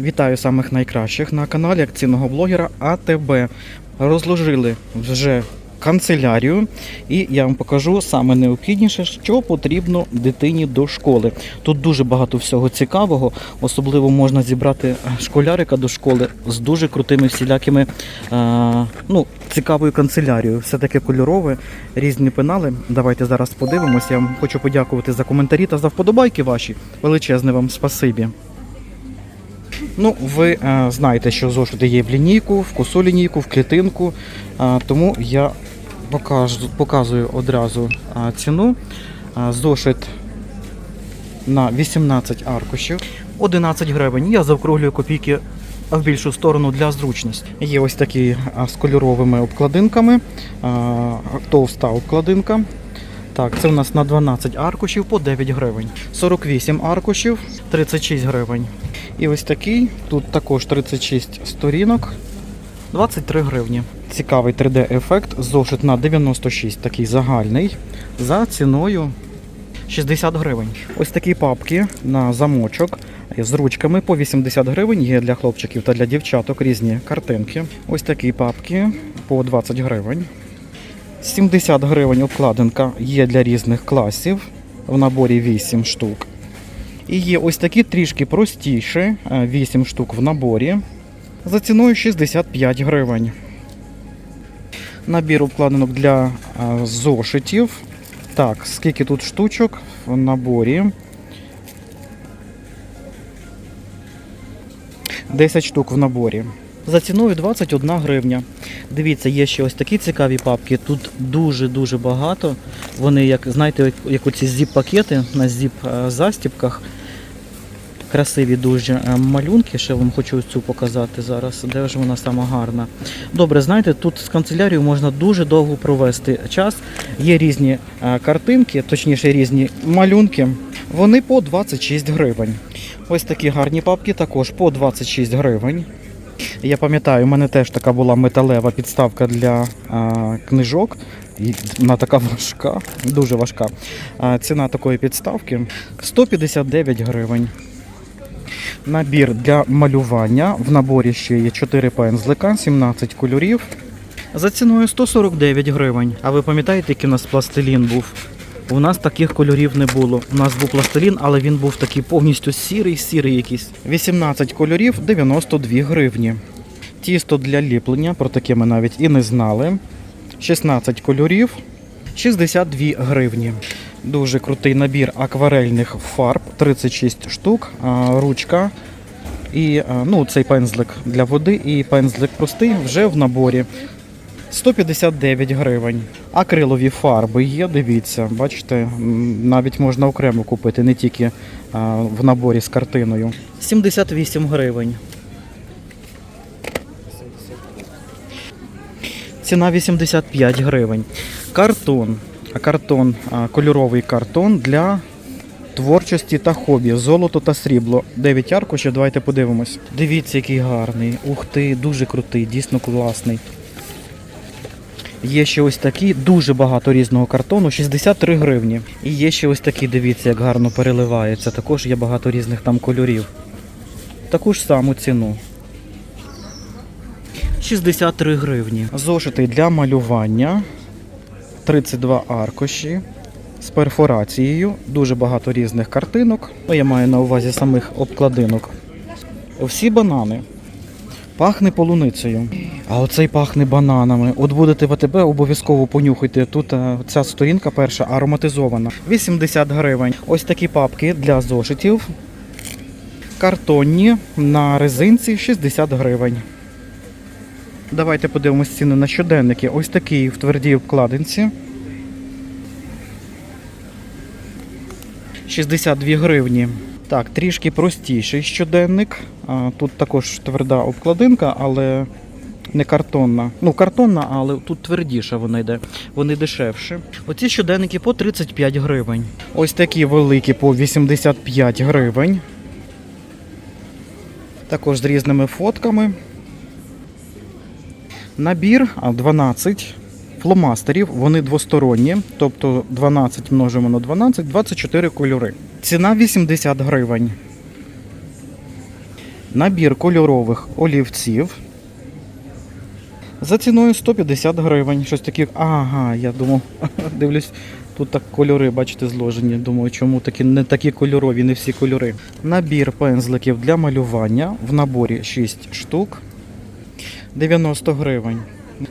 Вітаю самих найкращих на каналі акційного блогера АТБ. Розложили вже канцелярію, і я вам покажу саме необхідніше, що потрібно дитині до школи. Тут дуже багато всього цікавого, особливо можна зібрати школярика до школи з дуже крутими всілякими е, ну, цікавою канцелярією. Все таке кольорове, різні пенали. Давайте зараз подивимося. Я вам хочу подякувати за коментарі та за вподобайки ваші. Величезне вам спасибі. Ну, ви е, знаєте, що зошити є в лінійку, в косу лінійку, в клітинку. Е, тому я покажу, показую одразу е, ціну. Е, зошит на 18 аркушів. 11 гривень. Я заокруглюю копійки в більшу сторону для зручності. Є ось такі е, з кольоровими обкладинками. е, Товста обкладинка. Так, це у нас на 12 аркушів по 9 гривень. 48 аркушів 36 гривень. І ось такий, тут також 36 сторінок, 23 гривні. Цікавий 3D-ефект, зошит на 96, такий загальний, за ціною 60 гривень. Ось такі папки на замочок з ручками по 80 гривень. Є для хлопчиків та для дівчаток різні картинки. Ось такі папки по 20 гривень. 70 гривень обкладинка є для різних класів. В наборі 8 штук. І є ось такі трішки простіші, е, 8 штук в наборі. За ціною 65 гривень. Набір обкладинок для е, зошитів. Так, скільки тут штучок в наборі? 10 штук в наборі. За ціною 21 гривня. Дивіться, є ще ось такі цікаві папки. Тут дуже-дуже багато. Вони, як знаєте, як- оці зіп-пакети на зіп-застіпках. Красиві дуже е, малюнки. Ще вам хочу цю показати зараз. Де ж вона сама гарна. Добре, знаєте, тут з канцелярією можна дуже довго провести час. Є різні е, картинки, точніше різні малюнки. Вони по 26 гривень. Ось такі гарні папки також по 26 гривень. Я пам'ятаю, у мене теж така була металева підставка для а, книжок. І вона така важка, дуже важка. А, ціна такої підставки 159 гривень. Набір для малювання. В наборі ще є 4 пензлика, 17 кольорів. За ціною 149 гривень. А ви пам'ятаєте, який у нас пластилін був? У нас таких кольорів не було. У нас був пластилін, але він був такий повністю сірий, сірий якийсь. 18 кольорів 92 гривні. Тісто для ліплення, про таке ми навіть і не знали. 16 кольорів 62 гривні. Дуже крутий набір акварельних фарб, 36 штук, ручка і ну, цей пензлик для води і пензлик простий вже в наборі. 159 гривень. Акрилові фарби є, дивіться, бачите, навіть можна окремо купити, не тільки в наборі з картиною. 78 гривень. Ціна 85 гривень. Картон. Картон, кольоровий картон для творчості та хобі. Золото та срібло. 9 аркушів, давайте подивимось. Дивіться, який гарний. Ух ти, дуже крутий, дійсно класний. Є ще ось такі, дуже багато різного картону, 63 гривні. І є ще ось такі, дивіться, як гарно переливається. Також є багато різних там кольорів. Таку ж саму ціну. 63 гривні. Зошити для малювання. 32 аркуші з перфорацією. Дуже багато різних картинок. Ну, я маю на увазі самих обкладинок. Всі банани. Пахне полуницею. А оцей пахне бананами. От будете в АТБ, обов'язково понюхайте. Тут е, ця сторінка перша ароматизована. 80 гривень. Ось такі папки для зошитів. Картонні на резинці 60 гривень. Давайте подивимось ціни на щоденники. Ось такий в твердій обкладинці. 62 гривні. Так, трішки простіший щоденник. Тут також тверда обкладинка, але не картонна. Ну, картонна, але тут твердіша вона йде. Вони дешевші. Оці щоденники по 35 гривень. Ось такі великі по 85 гривень. Також з різними фотками. Набір 12 фломастерів, вони двосторонні, тобто 12 множимо на 12, 24 кольори. Ціна 80 гривень. Набір кольорових олівців. За ціною 150 гривень. Щось таке. Ага, я думав, дивлюсь, тут так кольори, бачите, зложені. Думаю, чому такі не такі кольорові, не всі кольори. Набір пензликів для малювання в наборі 6 штук. 90 гривень.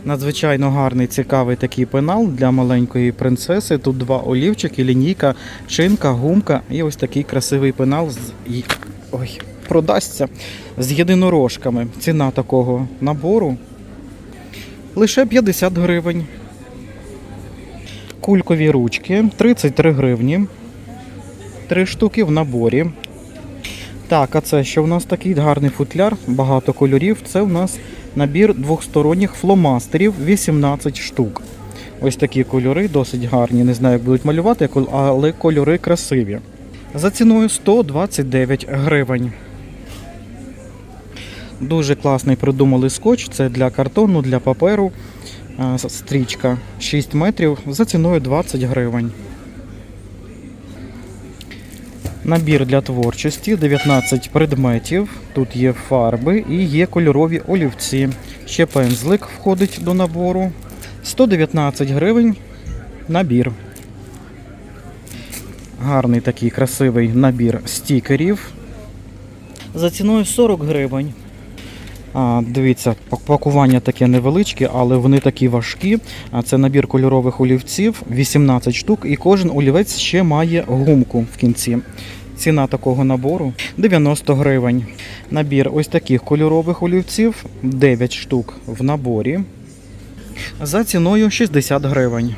Надзвичайно гарний, цікавий такий пенал для маленької принцеси. Тут два олівчики, лінійка, шинка, гумка і ось такий красивий пенал з ой, продасться з єдинорожками. Ціна такого набору лише 50 гривень. Кулькові ручки 33 гривні. Три штуки в наборі. Так, а це що в нас такий гарний футляр, багато кольорів. Це в нас набір двохсторонніх фломастерів 18 штук. Ось такі кольори, досить гарні. Не знаю, як будуть малювати, але кольори красиві. За ціною 129 гривень. Дуже класний придумали скотч. Це для картону, для паперу. Стрічка 6 метрів за ціною 20 гривень. Набір для творчості 19 предметів. Тут є фарби і є кольорові олівці. Ще пензлик входить до набору. 119 гривень набір. Гарний такий красивий набір стікерів. За ціною 40 гривень. Дивіться, пакування таке невеличке, але вони такі важкі. Це набір кольорових олівців, 18 штук, і кожен олівець ще має гумку в кінці. Ціна такого набору 90 гривень. Набір ось таких кольорових олівців, 9 штук в наборі. За ціною 60 гривень.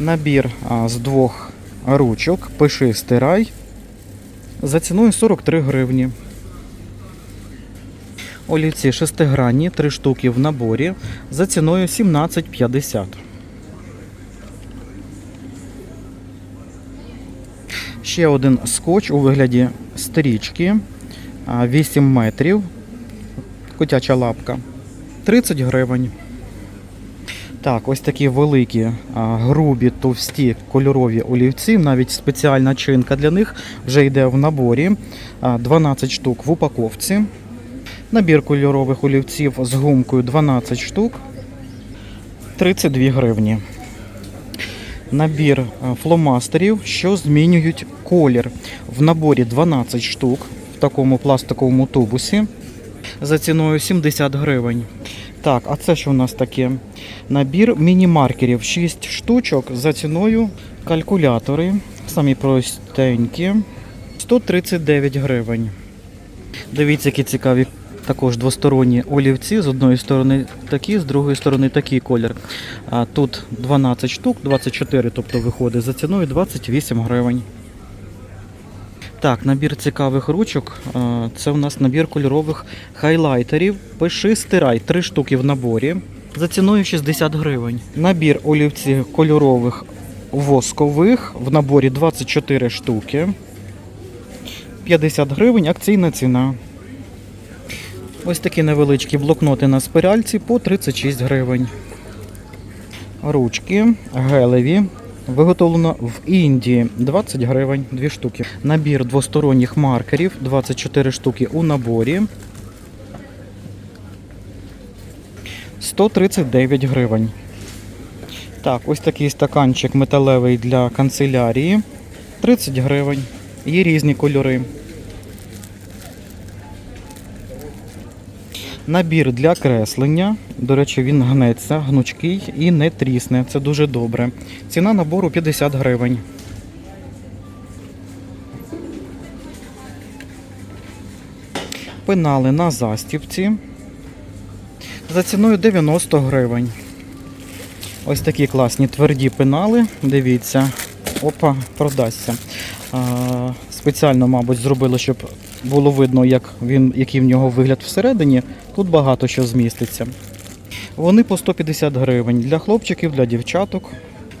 Набір з двох ручок, пиши стирай. За ціною 43 гривні. Олівці шестигранні, 3 штуки в наборі за ціною 17,50. Ще один скотч у вигляді стрічки 8 метрів. Котяча лапка. 30 гривень. Так, ось такі великі, грубі, товсті кольорові олівці, навіть спеціальна чинка для них вже йде в наборі. 12 штук в упаковці. Набір кольорових олівців з гумкою 12 штук. 32 гривні. Набір е, фломастерів, що змінюють колір. В наборі 12 штук в такому пластиковому тубусі за ціною 70 гривень. Так, а це що в нас таке? Набір міні-маркерів 6 штучок за ціною калькулятори. Самі простенькі. 139 гривень. Дивіться, які цікаві також двосторонні олівці. З одної сторони такі, з другої сторони такий колір. Тут 12 штук, 24, тобто виходить за ціною 28 гривень. Так, набір цікавих ручок. Це у нас набір кольорових хайлайтерів. Пиши стирай, 3 штуки в наборі. За ціною 60 гривень. Набір олівців кольорових воскових в наборі 24 штуки. 50 гривень, акційна ціна. Ось такі невеличкі блокноти на спиральці по 36 гривень. Ручки гелеві. Виготовлено в Індії 20 гривень, 2 штуки. Набір двосторонніх маркерів 24 штуки у наборі. 139 гривень. Так, ось такий стаканчик металевий для канцелярії. 30 гривень. Є різні кольори. Набір для креслення. До речі, він гнеться, гнучкий і не трісне. Це дуже добре. Ціна набору 50 гривень. Пенали на застіпці. За ціною 90 гривень. Ось такі класні тверді пенали. Дивіться. Опа, продасться. Спеціально, мабуть, зробили, щоб було видно, як він, який в нього вигляд всередині. Тут багато що зміститься. Вони по 150 гривень для хлопчиків, для дівчаток.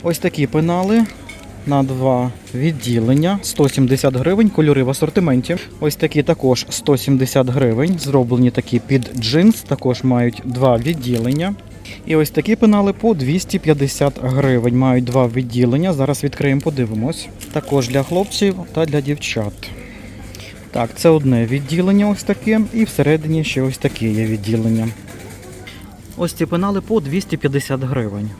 Ось такі пенали на два відділення. 170 гривень, кольори в асортименті. Ось такі також 170 гривень. Зроблені такі під джинс, також мають два відділення. І ось такі пенали по 250 гривень. Мають два відділення. Зараз відкриємо, подивимось. Також для хлопців та для дівчат. Так, це одне відділення ось таке, і всередині ще ось таке є відділення. Ось ці пенали по 250 гривень.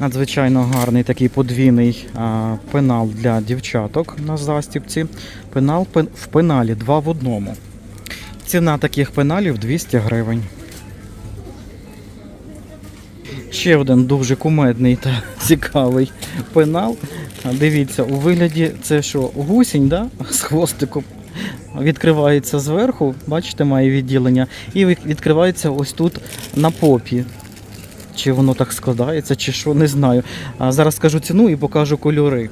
Надзвичайно гарний такий подвійний а, пенал для дівчаток на застібці. Пенал пен- в пеналі 2 в одному. Ціна таких пеналів 200 гривень. Ще один дуже кумедний та цікавий пенал. Дивіться, у вигляді це що, гусінь, да? з хвостиком. Відкривається зверху, бачите, має відділення, і відкривається ось тут на попі. Чи воно так складається, чи що, не знаю. А зараз скажу ціну і покажу кольори.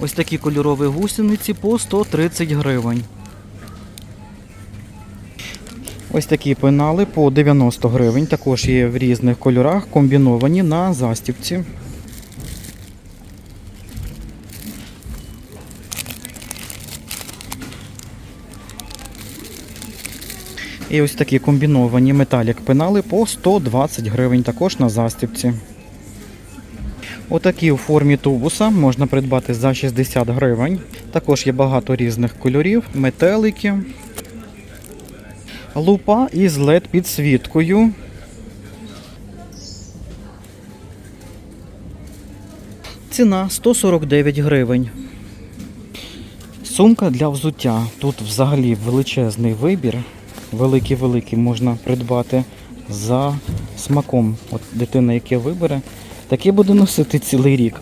Ось такі кольорові гусениці по 130 гривень. Ось такі пенали по 90 гривень. Також є в різних кольорах, комбіновані на застібці. І ось такі комбіновані металік пенали по 120 гривень також на застібці. Отакі у формі тубуса можна придбати за 60 гривень. Також є багато різних кольорів, метелики, лупа із led підсвіткою. Ціна 149 гривень. Сумка для взуття. Тут взагалі величезний вибір. Великий-великий можна придбати за смаком. От дитина, яке вибере, таке буде носити цілий рік.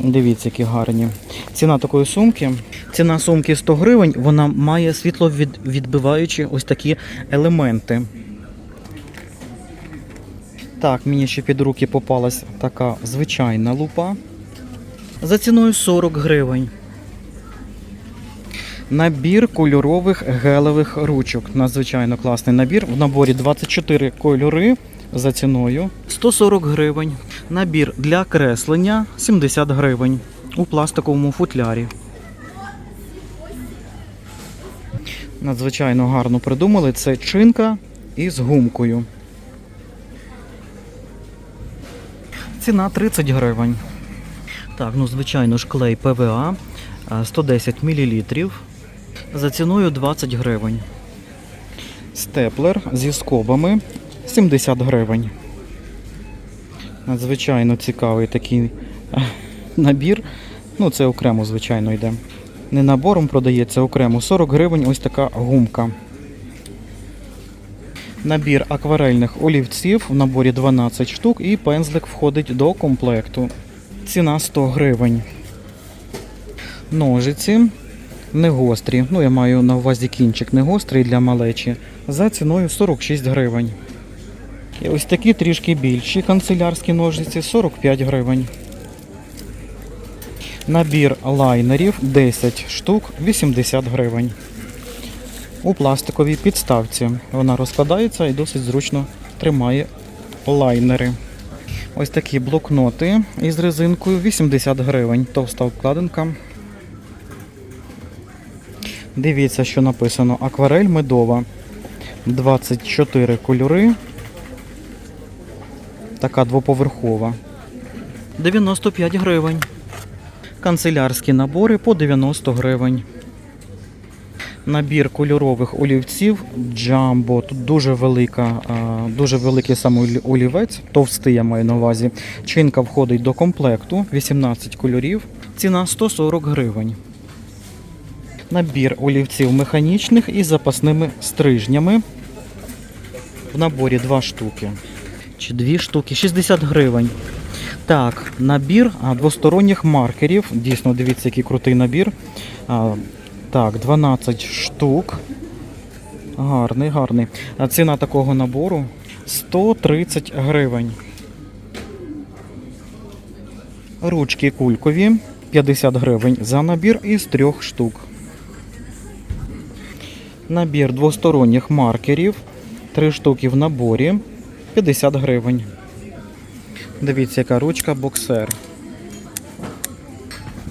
Дивіться, які гарні. Ціна такої сумки. Ціна сумки 100 гривень, вона має світловідбиваючі ось такі елементи. Так, мені ще під руки попалась така звичайна лупа. За ціною 40 гривень. Набір кольорових гелевих ручок. Надзвичайно класний набір. В наборі 24 кольори за ціною 140 гривень. Набір для креслення 70 гривень у пластиковому футлярі. Надзвичайно гарно придумали. Це чинка із гумкою. Ціна 30 гривень. Так, ну звичайно ж клей ПВА а, 110 мл за ціною 20 гривень. Степлер зі скобами 70 гривень. Надзвичайно цікавий такий набір. Ну, це окремо, звичайно, йде. Не набором продається окремо 40 гривень ось така гумка. Набір акварельних олівців в наборі 12 штук і пензлик входить до комплекту. Ціна 100 гривень. Ножиці не гострі. Ну, я маю на увазі кінчик не гострий для малечі. За ціною 46 гривень. І ось такі трішки більші канцелярські ножиці 45 гривень. Набір лайнерів 10 штук 80 гривень. У пластиковій підставці. Вона розкладається і досить зручно тримає лайнери. Ось такі блокноти із резинкою 80 гривень. Товста обкладинка. Дивіться, що написано. Акварель медова. 24 кольори. Така двоповерхова. 95 гривень. Канцелярські набори по 90 гривень. Набір кольорових олівців Джамбо. Тут дуже велика, дуже великий олі- олівець, товстий я маю на увазі. Чинка входить до комплекту, 18 кольорів. Ціна 140 гривень. Набір олівців механічних із запасними стрижнями. В наборі 2 штуки. Чи 2 штуки, 60 гривень. Так, набір двосторонніх маркерів. Дійсно, дивіться, який крутий набір. Так, 12 штук. Гарний, гарний. Ціна такого набору 130 гривень. Ручки кулькові 50 гривень за набір із трьох штук. Набір двосторонніх маркерів. Три штуки в наборі 50 гривень. Дивіться, яка ручка боксер.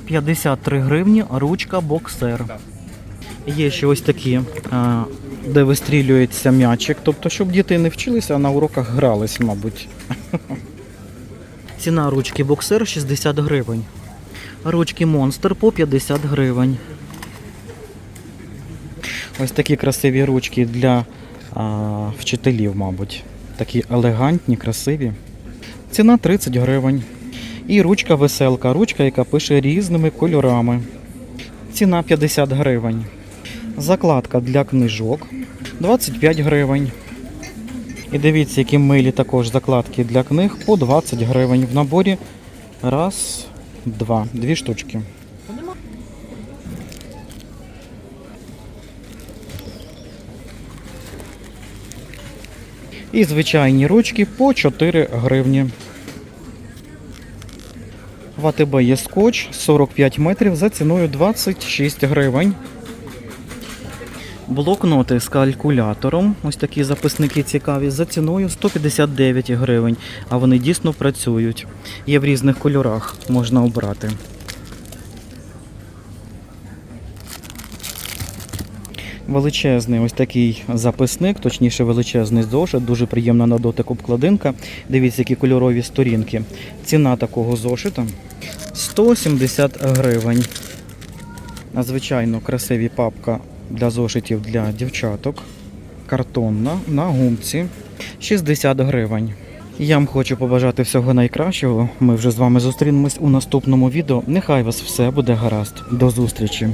53 гривні ручка боксер. Є ще ось такі, де вистрілюється м'ячик. Тобто, щоб діти не вчилися, а на уроках грались, мабуть. Ціна ручки боксер 60 гривень. Ручки монстр по 50 гривень. Ось такі красиві ручки для а, вчителів, мабуть. Такі елегантні, красиві. Ціна 30 гривень. І ручка веселка, ручка, яка пише різними кольорами. Ціна 50 гривень. Закладка для книжок 25 гривень. І дивіться, які милі також закладки для книг по 20 гривень. В наборі раз, два, дві штучки. І звичайні ручки по 4 гривні. В АТБ є скотч 45 метрів за ціною 26 гривень. Блокноти з калькулятором, ось такі записники цікаві, за ціною 159 гривень, а вони дійсно працюють. Є в різних кольорах, можна обрати. Величезний ось такий записник, точніше величезний зошит, дуже приємна на дотик обкладинка. Дивіться, які кольорові сторінки. Ціна такого зошита 170 гривень. Надзвичайно красиві папка для зошитів для дівчаток. Картонна на гумці 60 гривень. Я вам хочу побажати всього найкращого. Ми вже з вами зустрінемось у наступному відео. Нехай вас все буде гаразд. До зустрічі!